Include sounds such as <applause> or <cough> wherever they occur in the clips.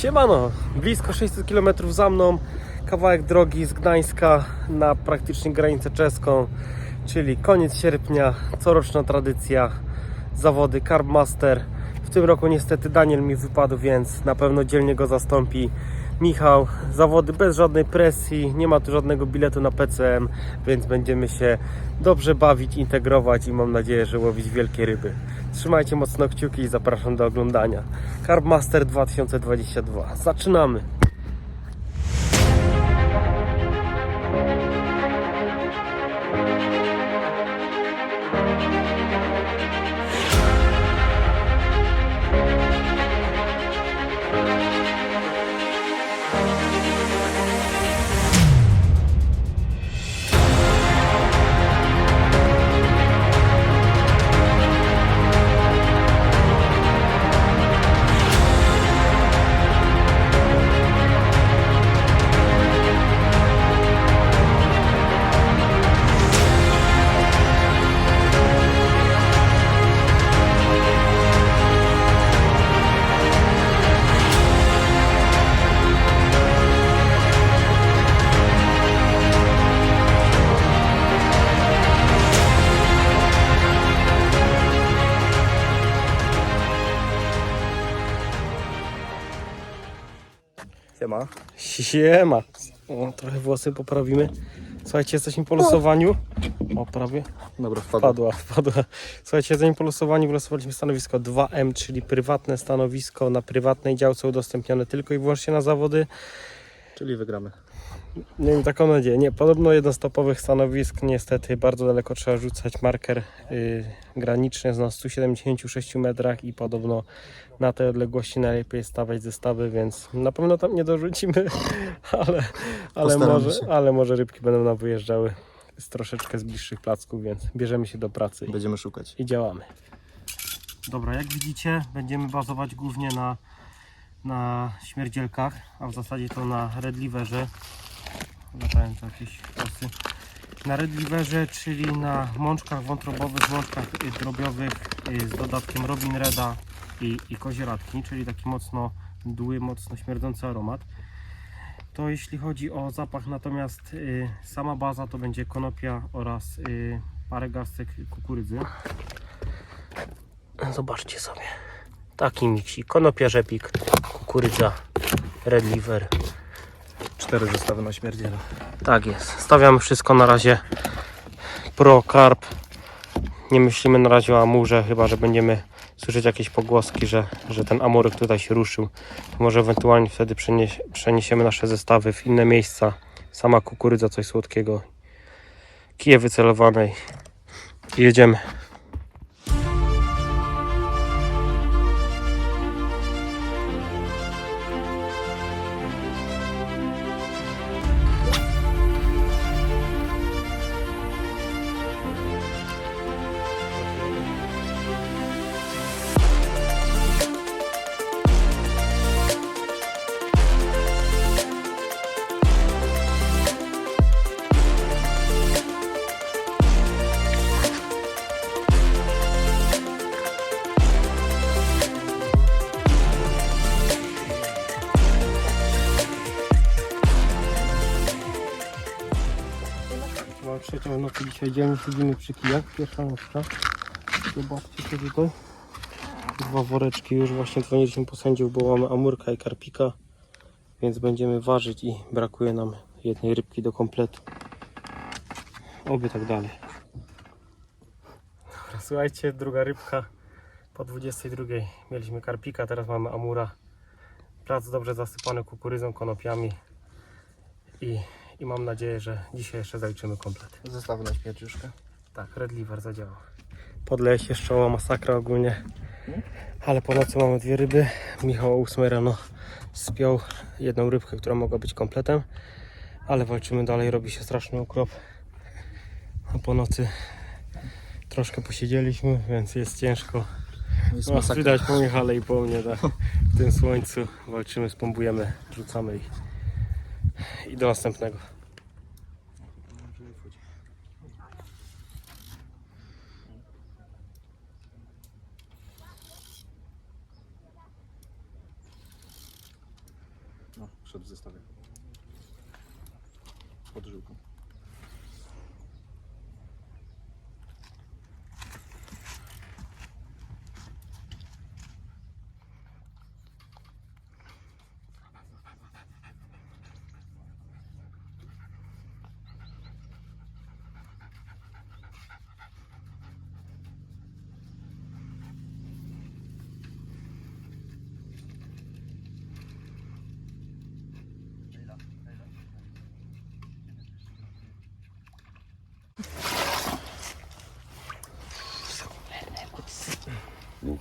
Siemano, blisko 600 km za mną, kawałek drogi z Gdańska na praktycznie granicę czeską, czyli koniec sierpnia, coroczna tradycja, zawody Carb Master. W tym roku niestety Daniel mi wypadł, więc na pewno dzielnie go zastąpi Michał. Zawody bez żadnej presji, nie ma tu żadnego biletu na PCM, więc będziemy się dobrze bawić, integrować i mam nadzieję, że łowić wielkie ryby. Trzymajcie mocno kciuki i zapraszam do oglądania. Carb Master 2022. Zaczynamy! Siema. Siema! O, trochę włosy poprawimy. Słuchajcie, jesteśmy po losowaniu. O, prawie. Dobra, wpadł. Wpadła, wpadła. Słuchajcie, jesteśmy po losowaniu. Wylosowaliśmy stanowisko 2M, czyli prywatne stanowisko na prywatnej działce udostępnione tylko i wyłącznie na zawody. Czyli wygramy. Nie wiem, taką nadzieję. Nie, podobno jedno z topowych stanowisk, niestety bardzo daleko trzeba rzucać marker y, graniczny, na 176 metrach i podobno na tej odległości najlepiej stawiać zestawy, więc na pewno tam nie dorzucimy, <laughs> ale, ale, może, ale może rybki będą nam wyjeżdżały z troszeczkę z bliższych placków, więc bierzemy się do pracy i, Będziemy szukać. i działamy. Dobra, jak widzicie, będziemy bazować głównie na, na śmierdzielkach, a w zasadzie to na Red Liverze. Latają tu jakieś kosy. Na Red Liverze, czyli na mączkach wątrobowych, mączkach y, drobiowych y, z dodatkiem Robin Reda i, i kozieradki, czyli taki mocno dły, mocno śmierdzący aromat. To jeśli chodzi o zapach, natomiast y, sama baza to będzie konopia oraz parę garstek kukurydzy. Zobaczcie sobie. Taki miksi. Konopia, rzepik, kukurydza, red. Cztery zestawy na śmierdziela. Tak jest. Stawiamy wszystko na razie pro carb. Nie myślimy na razie o amurze, chyba że będziemy słyszeć jakieś pogłoski, że, że ten amurek tutaj się ruszył. Może ewentualnie wtedy przeniesiemy nasze zestawy w inne miejsca. Sama kukurydza, coś słodkiego. Kije wycelowanej. I jedziemy. Nocy dzisiaj dzień, siedzimy przy kijach, pierwsza nocka. Zobaczcie to tutaj. Dwa woreczki już właśnie dzwoniliśmy po sędziów, bo mamy amurka i karpika. Więc będziemy ważyć i brakuje nam jednej rybki do kompletu. Oby tak dalej. Słuchajcie, druga rybka po 22. Mieliśmy karpika, teraz mamy amura. Plac dobrze zasypany kukurydzą, konopiami. I, I mam nadzieję, że dzisiaj jeszcze zaliczymy komplet. Zestawy na śmierdziuszkę. Tak, Red Liver zadziałał. Podlesie szczoła masakra ogólnie. Ale po nocy mamy dwie ryby. Michał o 8 rano spiął jedną rybkę, która mogła być kompletem. Ale walczymy dalej, robi się straszny ukrop. A po nocy troszkę posiedzieliśmy, więc jest ciężko. Jest No, widać po Michale i po mnie tak, w tym słońcu. Walczymy, spombujemy, rzucamy i, i do następnego. No, szedł. Pod żyłką. No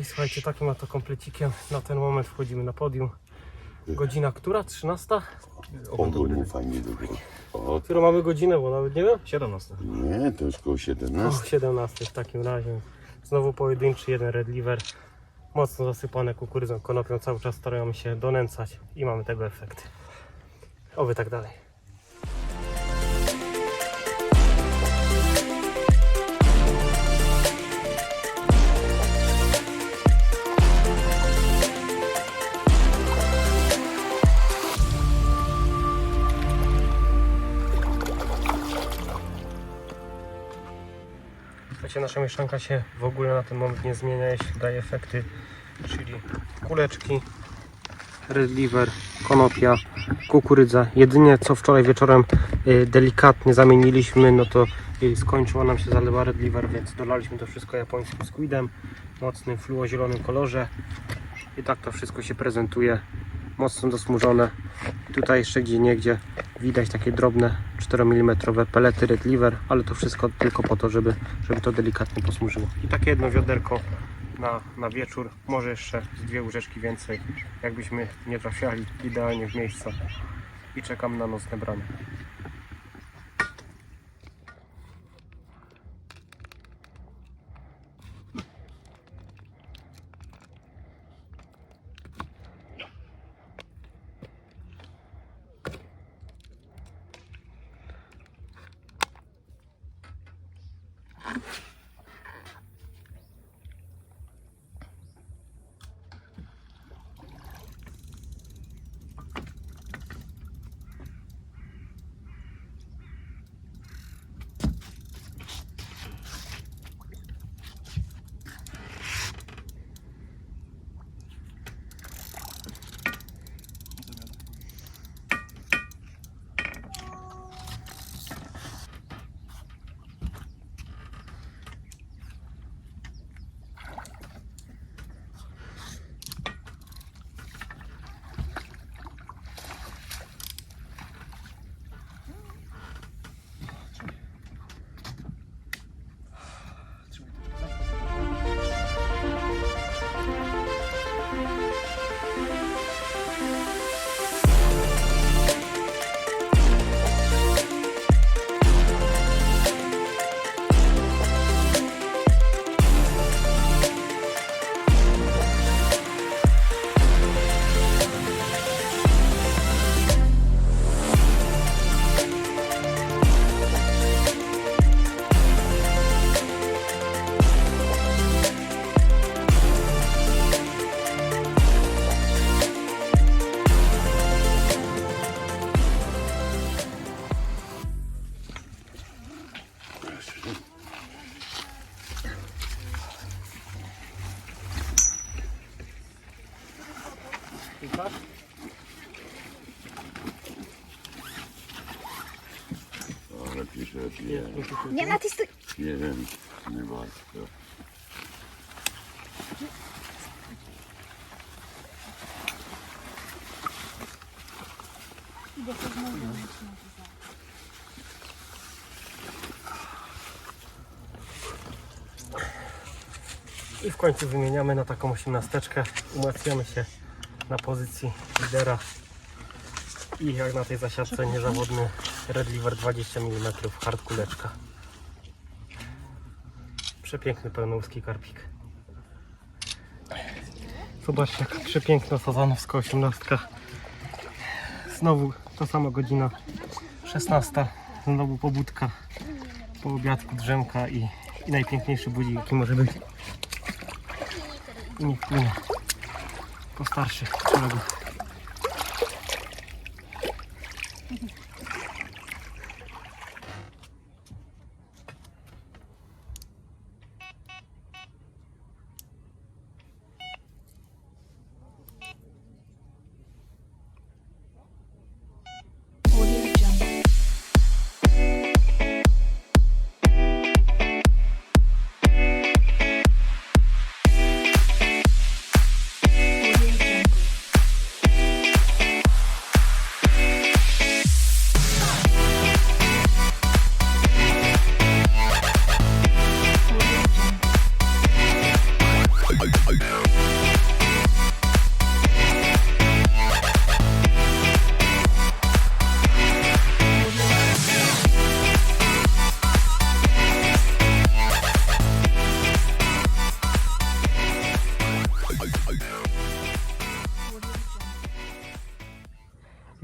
i słuchajcie, takim oto komplecikiem na ten moment wchodzimy na podium. Godzina która? 13? Ogólnie fajnie dobrze. O, Którą mamy godzinę, bo nawet nie wiem. 17. nie, to już koło O 17. 17 w takim razie. Znowu pojedynczy jeden red liver. Mocno zasypane kukurydzą, konopią. Cały czas starają się donęcać i mamy tego efekty. Oby tak dalej. Nasza mieszanka się w ogóle na ten moment nie zmienia, jeśli daje efekty, czyli kuleczki, red liver, konopia, kukurydza. Jedynie co wczoraj wieczorem y, delikatnie zamieniliśmy, no to y, skończyła nam się zalewa red liver, więc dolaliśmy to wszystko japońskim squidem, mocnym fluozielonym kolorze i tak to wszystko się prezentuje, mocno dosmużone. Tutaj jeszcze gdzie niegdzie widać takie drobne 4 mm pelety red liver, ale to wszystko tylko po to, żeby, żeby to delikatnie posmużyło. I takie jedno wiaderko na, na wieczór, może jeszcze dwie łyżeczki więcej, jakbyśmy nie trafiali idealnie w miejsca. I czekam na nocne branie. Nie, Nie na tej stój. nie wiem, nie warto. I w końcu wymieniamy na taką osiemnasteczkę. Umacniamy się na pozycji lidera. I jak na tej zasiadce niezawodny Red Liver 20 mm hard kuleczka. Przepiękny pełnouski karpik. Zobaczcie jaka przepiękna sazanowska osiemnastka. Znowu ta sama godzina 16. Znowu pobudka po obiadku drzemka i, i najpiękniejszy budzik jaki może być. I niech płynie. Lekko starszy kolego. Mm-hmm. <laughs>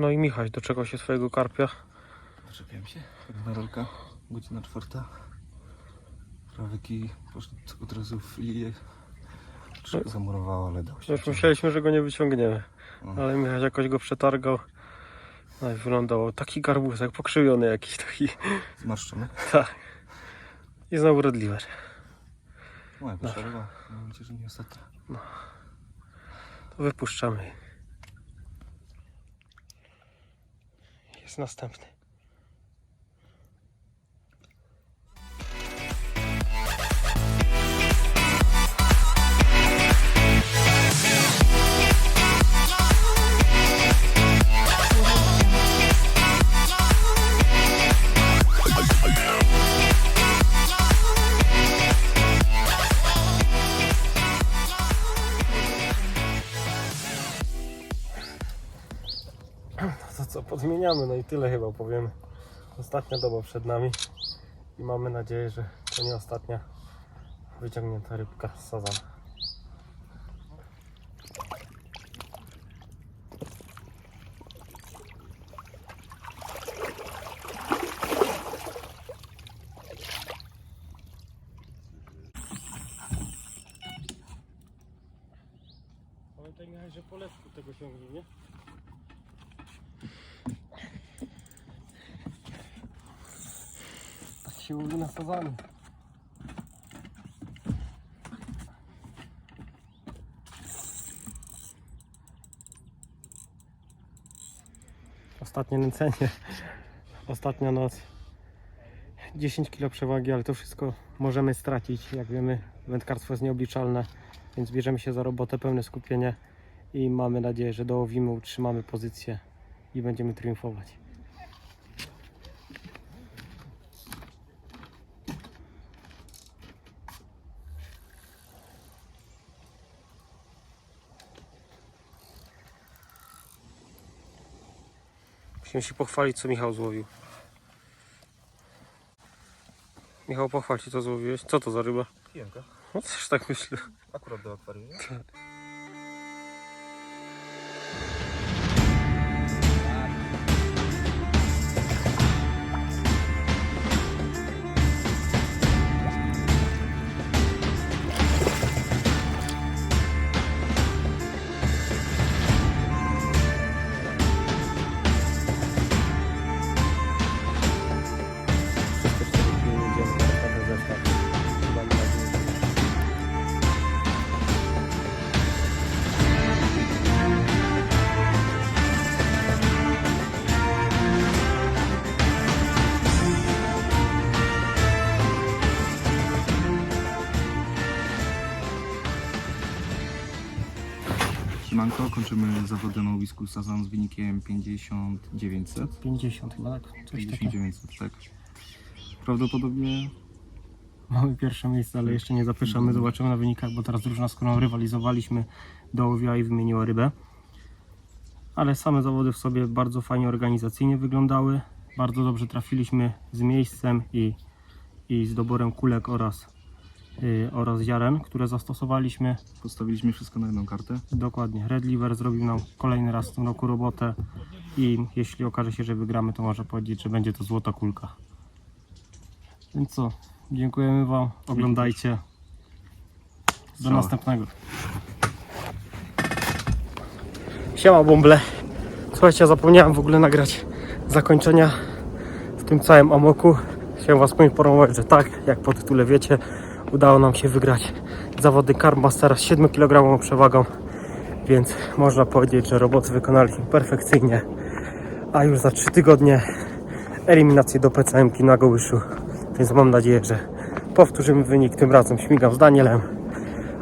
No i Michał, do czego się swojego karpia? Zaczepiłem się. Jedna rolka, godzina czwarta. Prawy kij poszedł od razu w linię. Troszkę zamurowało, ale dało się. Już myśleliśmy, że go nie wyciągniemy, No. ale Michał jakoś go przetargał. No i wyglądał taki garbusek, pokrzywiony jakiś taki. Zmarszczony. <laughs> Tak. I znowu redliver. Moja pierwsza ryba. Mam nadzieję, że nie ostatnia. To wypuszczamy. Jest następny. Podmieniamy, no i tyle chyba powiemy. Ostatnia doba przed nami i mamy nadzieję, że to nie ostatnia wyciągnięta rybka z sazana. Pamiętaj że po tego ciągnie, nie? Się łowi na. Ostatnie nęcenie. Ostatnia noc. 10 kg przewagi, ale to wszystko możemy stracić. Jak wiemy, wędkarstwo jest nieobliczalne, więc bierzemy się za robotę, pełne skupienie i mamy nadzieję, że dołowimy, utrzymamy pozycję i będziemy triumfować. Musimy się pochwalić, co Michał złowił. Michał, pochwal się, co złowiłeś. Co to za ryba? Kijenka. No też tak myślę. Akurat do akwarium, nie? <laughs> kończymy zawody na łowisku Sazan z wynikiem 5900. 50 chyba, tak? Coś takiego. 5900, tak. Prawdopodobnie Mamy pierwsze miejsce, ale jeszcze nie zapyszamy. Zobaczymy na wynikach, bo teraz drużyna, z którą rywalizowaliśmy, dołowiła i wymieniła rybę. Ale same zawody w sobie bardzo fajnie organizacyjnie wyglądały. Bardzo dobrze trafiliśmy z miejscem i, i z doborem kulek oraz, oraz ziaren, które zastosowaliśmy. postawiliśmy wszystko na jedną kartę. Dokładnie. Red Liver zrobił nam kolejny raz w tym roku robotę i jeśli okaże się, że wygramy, to może powiedzieć, że będzie to złota kulka. Więc co? Dziękujemy Wam. Oglądajcie. Do Strzała. następnego. Siema bąble. Słuchajcie, ja zapomniałem w ogóle nagrać zakończenia w tym całym amoku. Chciałem Was poinformować, że tak, jak po tytule wiecie, udało nam się wygrać zawody Carmastera z 7 kg przewagą, więc można powiedzieć, że roboty wykonaliśmy perfekcyjnie. A już za 3 tygodnie eliminację do PCM-ki na Gołyszu, więc mam nadzieję, że powtórzymy wynik. Tym razem śmigam z Danielem,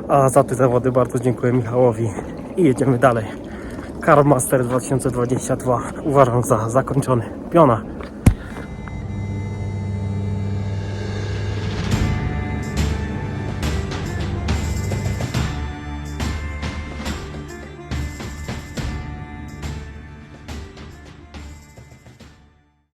a za te zawody bardzo dziękuję Michałowi i jedziemy dalej. Carmaster 2022 uważam za zakończony. Piona.